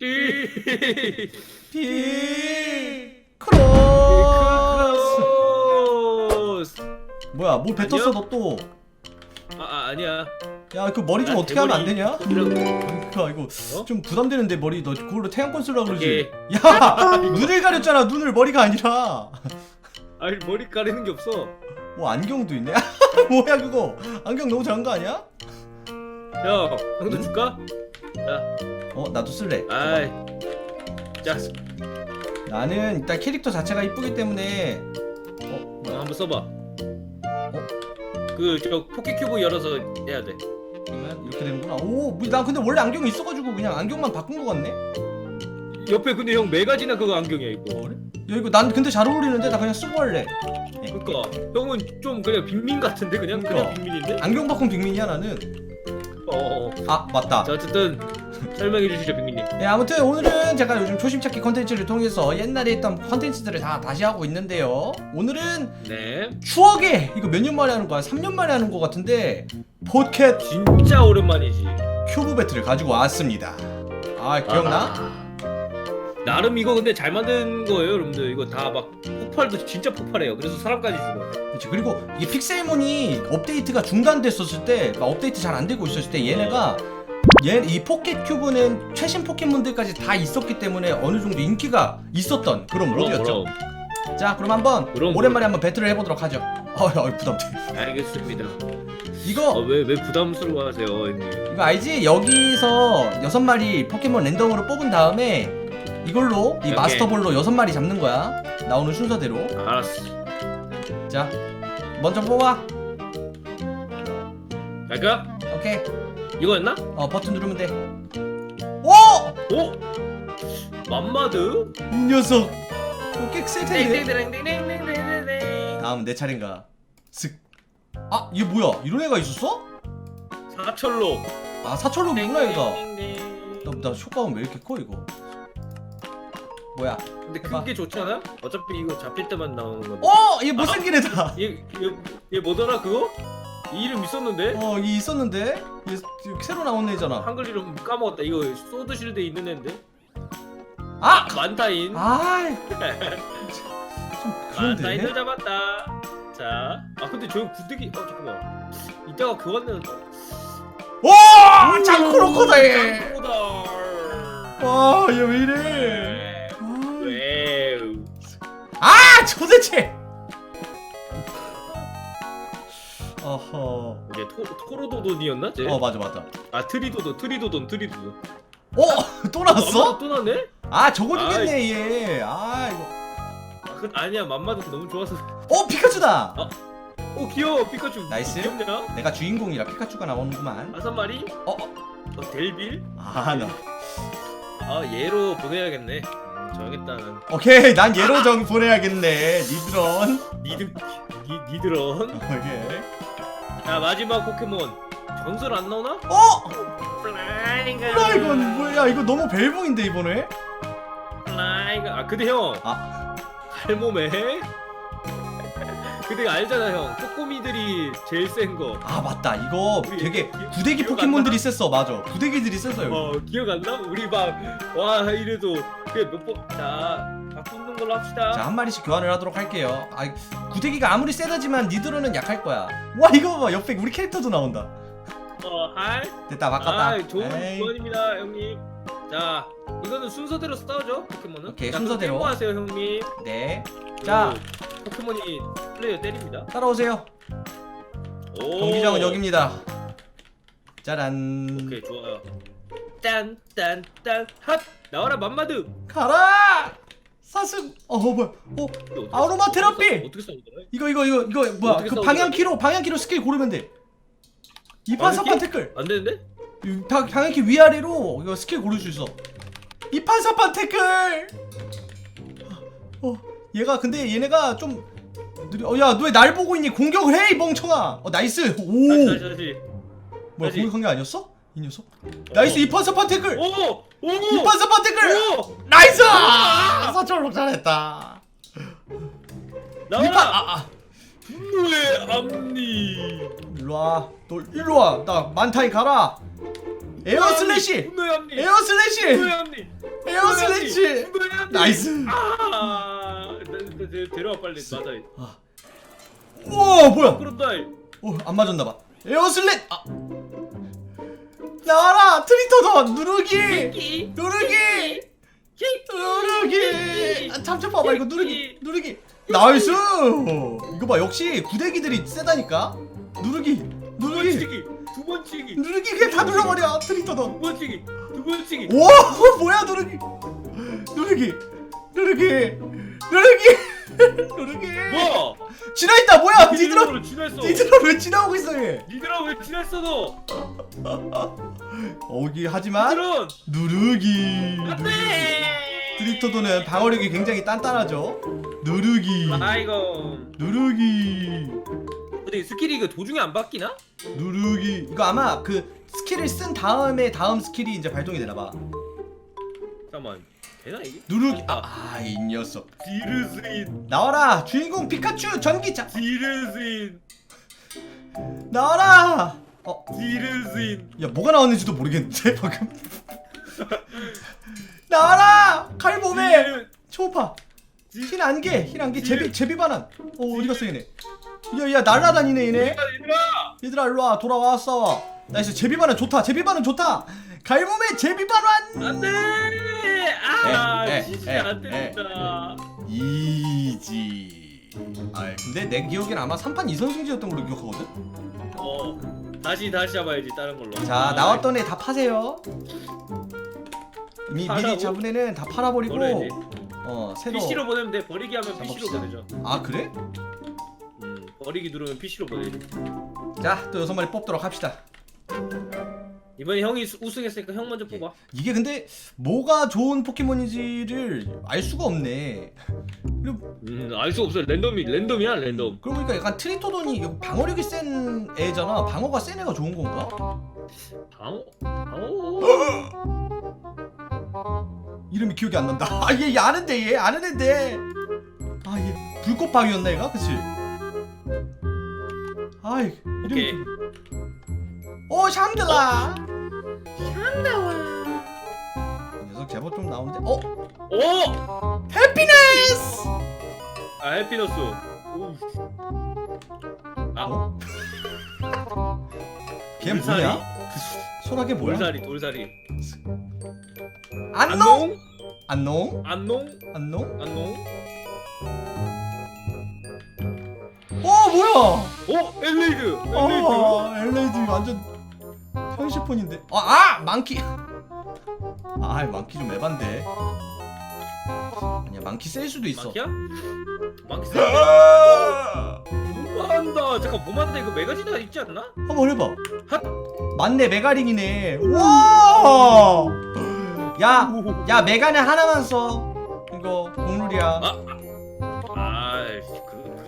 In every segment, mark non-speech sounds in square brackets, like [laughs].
띠. 피 크로스. 뭐야 뭐 뱉었어? 너 또 아, 아 아니야. 야 그 머리 좀 아, 어떻게 하면 안. 되냐? 그러니까 이거 어? 좀 부담되는데 머리 너 그걸로 태양권 쓰려고 그러지. 야 눈을 가렸잖아 눈을 머리가 아니라 아니 머리 가리는 게 없어. 뭐 안경도 있네 뭐야 그거 안경 너무 작은 거 아니야? 형, 형도 줄까? 자, 어 나도 쓸래. 아이. 자, 나는 일단 캐릭터 자체가 이쁘기 때문에. 어 어, 뭐야? 한번 써봐. 그 저 포켓 큐브 열어서 해야 돼. 그러면 이렇게 되는구나. 오나 근데 원래 안경이 있어가지고 그냥 안경만 바꾼 거 같네? 옆에 근데 형 메가지나 그거 안경이야 이거. 야 이거 난 근데 잘 어울리는데? 나 그냥 쓰고 할래. 그니까. 형은 좀 그냥 빅민 같은데 그냥? 그냥 그러니까. 빅민인데. 안경 바꾼 빅민이야 나는. 어, 어. 어. 아 맞다. 자 어쨌든 설명해 주시죠 빅민님. 네, 아무튼 오늘은 제가 요즘 초심찾기 컨텐츠를 통해서 옛날에 했던 컨텐츠들을 다 다시 하고 있는데요 오늘은 네. 추억의 이거 몇 년 만에 하는 거야? 3년 만에 하는 거 같은데 포켓 진짜 오랜만이지. 큐브 배틀을 가지고 왔습니다 아 기억나? 아. 나름 이거 근데 잘 만든 거예요, 여러분들. 이거 다 막 폭발도 진짜 폭발해요. 그래서 사람까지 죽어. 그치 그리고 이 픽셀몬이 업데이트가 중단됐었을 때 막 업데이트 잘 안 되고 있었을 때 얘네가 얘이 포켓 큐브는 최신 포켓몬들까지 다 있었기 때문에 어느 정도 인기가 있었던 그런 모드였죠 자 그럼 한번 그럼, 오랜만에 한번 배틀을 해보도록 하죠 어, 어 부담돼 알겠습니다. 이거 어, 왜, 왜 부담스러워하세요, 형님? 이거 알지? 여기서 여섯 마리 포켓몬 랜덤으로 뽑은 다음에 이걸로 이 오케이. 마스터볼로 여섯 마리 잡는 거야. 나오는 순서대로. 알았어. 자, 먼저 뽑아. 갈까? 오케이. 이거였나? 어 버튼 누르면 돼. 오! 오! 맘마드? 이 녀석. 이거 꽤셀 텐데. 땡땡땡땡땡땡땡땡. 다음 내 차례인가. 슥. 아, 얘 뭐야? 이런 애가 있었어? 사철로. 아, 사철로구나 얘가. 땡땡땡땡. 나, 나 효과음 왜 이렇게 커 이거? 뭐야? 근데 해봐. 그게 좋잖아? 어차피 이거 잡힐 때만 나오는 건데. 어, 얘 못생긴 애다. 얘, 얘, 얘 뭐더라 그거? 이 이름 있었는데? 어, 이 있었는데. 얘 새로 나온 애잖아. 한글 이름 까먹었다. 이거 소드 실드에 있는 애인데? 아! 만타인. 아이. [laughs] 좀 만타인을 그런데. 잡았다. 자. 아 근데 저 구데기. 어 잠깐만. 이따가 그거는. 와! 장크로커다 얘. 짱구다. 와, 얘 왜 이래? 왜? 왜? 아, 도대체. 어허. 이게 토, 토로도돈이었나? 쟤? 어, 맞아 맞아. 아 트리도돈 트리도돈 트리도돈. 어, [laughs] 또 나왔어? 또 나네? 아, 저거 주겠네 얘. 아, 이거. 아, 그, 아니야 맘마드 너무 좋아서. 어, 피카츄다. 오 귀여워 피카츄. 나이스. 귀엽냐? 내가 주인공이라 피카츄가 나오는구만. 다섯 마리? 어, 어. 어, 델빌? 아, 나. 아 얘로 보내야겠네. 음, 정했다 난. 오케이, 난 얘로 정 보내야겠네. 니드런. 니드 니 니드런. 오케이. 자 마지막 포켓몬 전설 안 나오나? 어, 플라이가. 플라이건 뭐야? 이거 너무 벨붕인데 이번에. 플라이가. 아 근데 형. 아. 할몸에. 근데 알잖아 형. 쪼꼬미들이 제일 센 거. 아 맞다 이거 우리 되게 기- 구데기 기억 안 포켓몬들이 나? 셌어 맞아 구데기들이 셌어 여기 어 기억 안 나? 우리 막 와 이래도 그몇 번. 자 바꾸는 걸로 합시다. 자 한 마리씩 교환을 하도록 할게요. 아 구데기가 아무리 세다지만 니드로는 약할 거야. 와 이거 봐봐. 옆에 우리 캐릭터도 나온다. 어 할. 됐다 바꿨다. 아 좋은 에이. 조언입니다 형님. 자 이거는 순서대로 싸우죠 포켓몬은? 오케이, 자, 순서대로. 하세요 형님. 네 자. 그 포켓몬이 플레이어 때립니다. 따라오세요. 오. 경기장은 여기입니다. 짜란. 오케이 좋아요. 딴 딴 딴. 핫! 나와라 맘마드! 가라 사슴 어 뭐야 어 이거 어떻게 아로마 싸- 테라피! 어떻게 싸우더라 이거 이거 이거 이거 뭐야 어떻게 그 싸우는 방향키로 방향키로 스킬 고르면 돼 이판사판 태클 안 되는데 이 방- 방향키 위아래로 이거 스킬 고를 수 있어. 이판사판 태클. 어, 얘가 근데 얘네가 좀 느려. 어, 야, 너 왜 날 보고 있니? 공격을 해, 이 멍청아. 어, 나이스. 다시 오. 다시 다시 뭐야, 다시. 공격한 게 아니었어? 이 녀석. 나이스, 이판사판 태클. 오 오! 이판사판 태클. 오! 나이스. 서철록 잘했다. 나와라! 아, 아. 분노의 앞니. 일로 와. 너 일로 와. 나 만타이 가라. 에어 슬래시! 분노의 에어 슬래시! 분노의 합리 에어 슬래시! 분노의 합리 나이스! 아! 데려와 빨리 맞아. 우와 뭐야? 그런다. 오안 맞았나 봐. 에어 슬래 아 나와라! 트리터던 누르기! 누르기. 누르기! 아, 잠깐 봐봐 이거 누르기. 누르기. 나이스! 이거 봐 역시 구대기들이 세다니까? 누르기. 두 누르기. 두 번치기. 누르기 그냥 다 눌러버려 트리터던 두 번치기. 두 번치기. 와 [laughs] 뭐야 누르기. 누르기. 누르기. 누르기 [laughs] 누르기 뭐야? 지나있다 뭐야? 니들아 니드라로 지났어? 니들아 왜 지나오고 있어 얘? 니드라 왜 지났어 너? [laughs] 어기 하지만 니드라 누르기 누르기. 안돼 트리토도는 방어력이 굉장히 단단하죠? 누르기 아이고 누르기. 근데 스킬이 이거 도중에 안 바뀌나? 누르기. 이거 아마 그 스킬을 쓴 다음에 다음 스킬이 이제 발동이 되나 봐. 잠깐만 되나 이게? 누르기 아이 녀석. 디르스인. 나와라 주인공 피카츄 전기차. 디르스인. 나와라! 어. 디르스인. 야 뭐가 나왔는지도 모르겠는데 [laughs] 방금. 나와라! 칼몸에 초파. 흰 안개 흰 안개. 제비 제비 반환 어 어디 갔어 얘네? 야야 날라다니네 얘네. 얘들아 얘들아! 일로와. 돌아왔어 나이스 제비 반환 좋다. 제비 반환 좋다. 갈몸에 제비 반환 안돼 아 에, 에, 진짜 에, 안 된다. 이지. 아 근데 내 기억엔 아마 3판 2선 승제였던 걸로 기억하거든? 어 다시 다시 잡아야지 다른 걸로. 자 나왔던 애 다 파세요. 미, 미리 파라고? 잡은 애는 다 팔아버리고 버려야지. 어 새로 PC로 보내면 돼. 버리기 하면 PC로 잡읍시다. 보내죠. 아 그래? 음 버리기 누르면 PC로 보내지. 자또 여섯 마리 뽑도록 합시다 이번에 형이 수- 우승했으니까 형 먼저 뽑아. 이게 근데 뭐가 좋은 포켓몬인지를 알 수가 없네. 그리고 음알 수 없어 랜덤이 랜덤이야 랜덤. 그러고 보니까 약간 트리토돈이 방어력이 센 애잖아. 방어가 센 애가 좋은 건가? 방어 방어? [gasps] 이름이 기억이 안 난다. 아 얘 얘 아는데 얘 아는 앤데. 아 얘 불꽃방이었나 얘가? 그치? 아이 오케이 이름이. 오 샹들라 제법 좀 나오는데 어? 오! 해피네스! 아 해피너스 오. 아 어? 걔 돌살이? 뭐야? 소라게 뭐야? 돌살이 돌살이 안농? 안농? 안농 안농? 안농 어 뭐야? 오 엘레이드 엘레이드 아 엘레이드 완전 현실폰인데 아, 아! 망키 아 망키 좀 에반데 아니야 망키 셀 수도 있어 마키야? 마키 세 아! 뭐한다 잠깐 뭐만다 이거 메가지나 있지 않나? 한번 해봐 핫! 맞네 메가링이네 와! 야! 야 메가는 하나만 써 이거 공룰이야 아, 아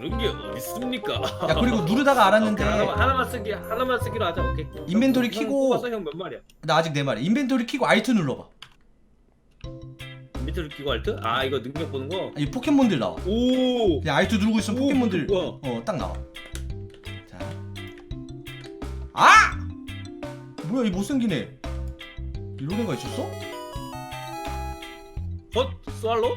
그, 그런 게 어디 있습니까? 야 그리고 누르다가 알았는데 오케이, 하나만, 하나만 쓰기 하나만 쓰기로 하자 오케이 인벤토리 형 키고 뽑아서 형몇 마리야? 나 아직 네 마리 인벤토리 키고 알트 눌러봐 밑으로 끼고 알트? 아 이거 능력 보는 거? 이 포켓몬들 나와 오 그냥 알트 누르고 있으면 오, 포켓몬들 뭐야? 어딱 나와 자 아! 뭐야 이 못생긴 애 이런 애가 있었어? 헛 스왈로?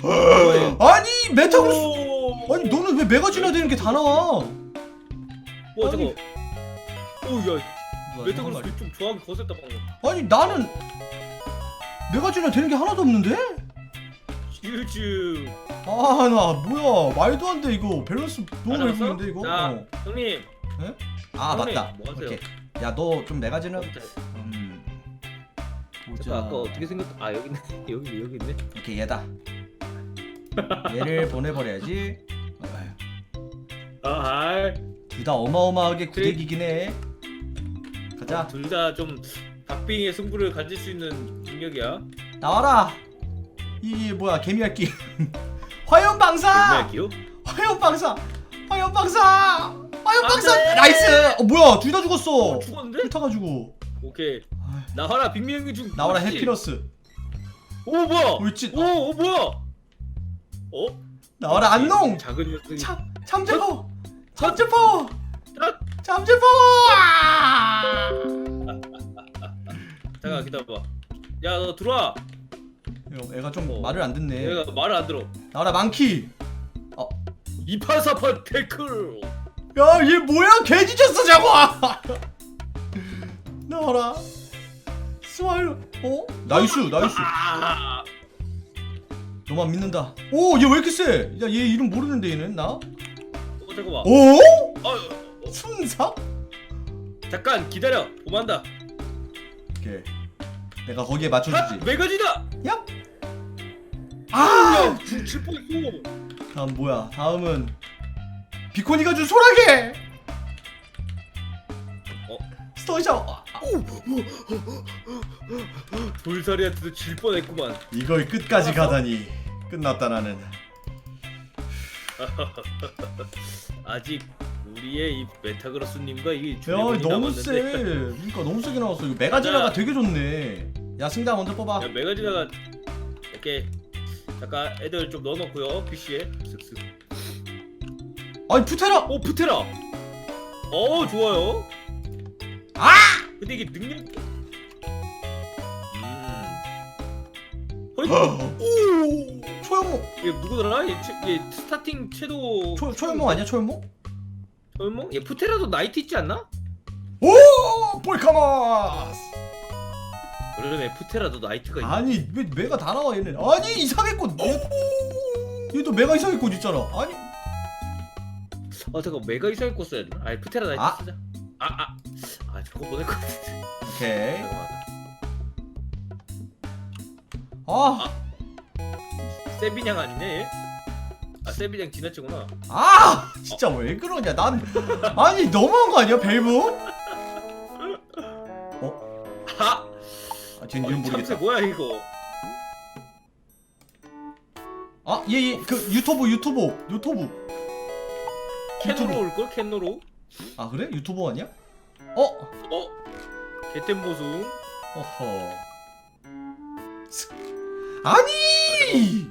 [gasps] 아니 메타그로스 오! 아니 너는 왜 메가지나 되는 게 다 나와? 와 아니. 저거 오야 뭐야, 한 메타그로스 마리. 좀 좋아하게 거셌다 방금. 아니 나는 메가지나 되는 게 하나도 없는데? 즈즈 아 나 뭐야. 말도 안 돼 이거. 밸런스 너무? 얇은데 이거? 자 어. 형님. 아 형님, 맞다. 뭐 하세요? 오케이. 야 너 좀 메가지나 진짜 음. 저 아까 어떻게 생겼 아 여기 있네. [laughs] 여기 여기 있네. 오케이 얘다. 얘를 보내버려야지 아둘 둘다 어마어마하게 구대기긴 해. 가자. 다좀 박빙의 승부를 가질 수 있는 능력이야. 나와라. 이 뭐야 개미할기. [laughs] 화염 방사! 할게요? 화염 방사! 화염 방사! 화염방사! 안 돼! 나이스! 어 뭐야 둘 다 죽었어. 죽었는데? 훑어가지고. 오케이. 나와라 빅명이 중 나와라? 해피러스. 오 뭐야? 옳지 오, 오 뭐야? 어? 나와라 안농! 작은 녀석이 참 참제퍼 참제퍼 아! 참제퍼 [laughs] 잠깐 기다려봐 야 너 들어와 형, 애가 좀 어. 말을 안 듣네. 얘가 말을 안 들어 나와라 망키. 이판사판 태클 야, 얘 뭐야? 개 뒤졌어, 저거. [laughs] 나와라. 스마일. 어? 나이스, 나이스. 아 너만 믿는다. 오, 얘 왜 이렇게 세? 야, 얘 이름 모르는데 얘는 나? 어, 잠깐만 오? 어, 어, 순사? 잠깐 기다려 보만다 오케이. 내가 거기에 핫 맞춰주지. 메가지다 야. 아! 야 죽칠 뻔했어 다음 뭐야? 다음은 비코니가 준 소라게. 어? 스토이셔. 아, 아, 돌살이한테도 질 뻔했구만 이걸 끝까지 가다니. 끝났다 나는. [laughs] 아직 우리의 이 메타그로스님과 이 야, 주례군이 너무 세. 남았는데 그러니까 너무 세게 나왔어. 이거 메가지나가. 되게 좋네. 야, 승자 먼저 뽑아. 야 메가지다가 이렇게 잠깐 애들 좀 넣어놓고요 PC에 슥슥 아니, 푸테라. 오 푸테라 어 좋아요 아! 근데 이게 능력 음 [gasps] 허이 오 초연모. 얘 누구더라? 얘, 최, 얘 스타팅 채도 초 초연모 아니야, 초연모? 초연모? 얘 푸테라도 나이트 있지 않나? 오! 볼카마스. 그러네 푸테라도 나이트가 있네 아니, 왜 메가 다 나와 얘는. 아니. 얘, 얘도 메가 이상의 꽃 있잖아. 아니. 아 잠깐 메가 이상의 꽃 써야 되나? 아니 푸테라 나이트 아. 쓰자 아아 아, 저거 보낼 것 같은데 오케이. [laughs] 잠깐만 아, 세비냥 아니냐 얘? 아 세비냥 지나치구나 아, 진짜 왜 그러냐? 난 아니 너무한 거 아니야, 벨브? 하! 아, 쟤는 이름 어, 참새 모르겠다. 뭐야 이거 아, 얘, 얘, 그 유튜브, 유튜브, 유튜브. 캔으로 올걸? 캔으로? 아 그래? 유튜버 아니야? 어, 어? 개템 보숭 어허. 스- 아니,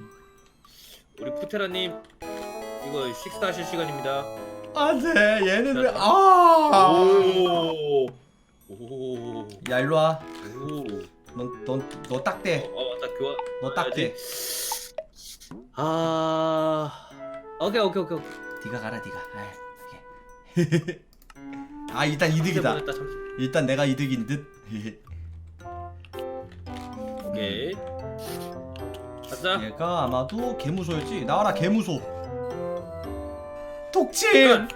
우리 푸테라님 이거 식스 하실 시간입니다 안돼, 얘는 왜? 아, 오. 오. 야 일로 와. 오. 넌넌너 딱대. 어, 맞다 교환. 너 딱대. 아. 오케이 오케이 오케이. 오케이. 네가 가라, 네가. 아이, 오케이. [laughs] 아 일단 이득이다. 보냈다, 잠시. 일단 내가 이득인 듯. [laughs] 오케이. 가자. 얘가 아마도 개무소였지. 나와라 개무소. 독침.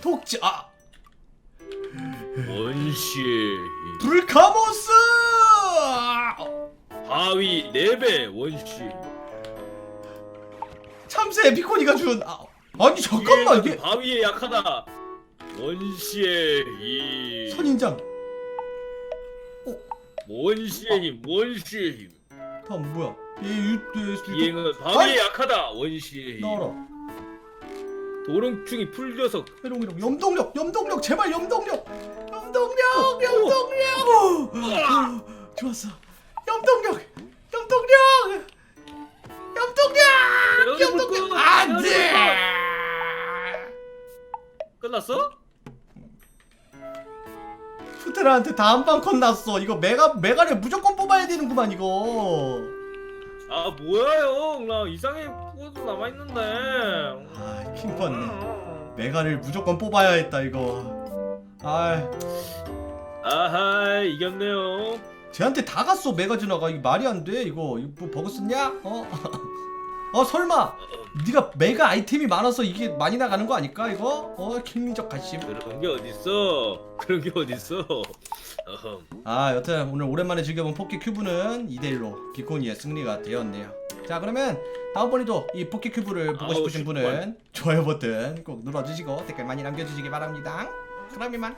독침. 아 원시. 불카모스. 바위 4배 원시. 참새 비코니가 준. 아, 아니 잠깐만 이게 바위에 약하다. 원시의 힘. 선인장. 원시의 힘. 원시의 힘. 다음 뭐야? 얘 유, 얘 비행은 바위에 약하다. 원시의 힘. 나와라. 도롱충이 풀려서 해롱 해롱 염동력 염동력 제발 염동력 염동력 어, 염동력 오, 좋았어 염동력 염동력 염동력 염동력 안돼 끝났어? 푸테라한테 다음 방컨 났어. 이거 메가 메가를 무조건 뽑아야 되는구만 이거. 아 뭐야 형. 나 이상해. 포도 남아 있는데. 아 킹받네 메가를 무조건 뽑아야 했다 이거. 아 아하 이겼네요. 쟤한테 다 갔어 메가 지나가. 이거 말이 안 돼 이거. 이거 뭐 버그 썼냐? 어? [laughs] 어 설마 네가 메가 아이템이 많아서 이게 많이 나가는 거 아닐까 이거? 어 킹민적 가심 그런 게 어딨어? 그런 게 어딨어? 어흠. 아 여튼 오늘 오랜만에 즐겨본 포켓 큐브는 2대1로 비코니의 승리가 되었네요 자 그러면 다음번에도 이 포켓 큐브를 보고 아우, 싶으신. 분은 좋아요 버튼 꼭 눌러주시고 댓글 많이 남겨주시기 바랍니다 그럼 이만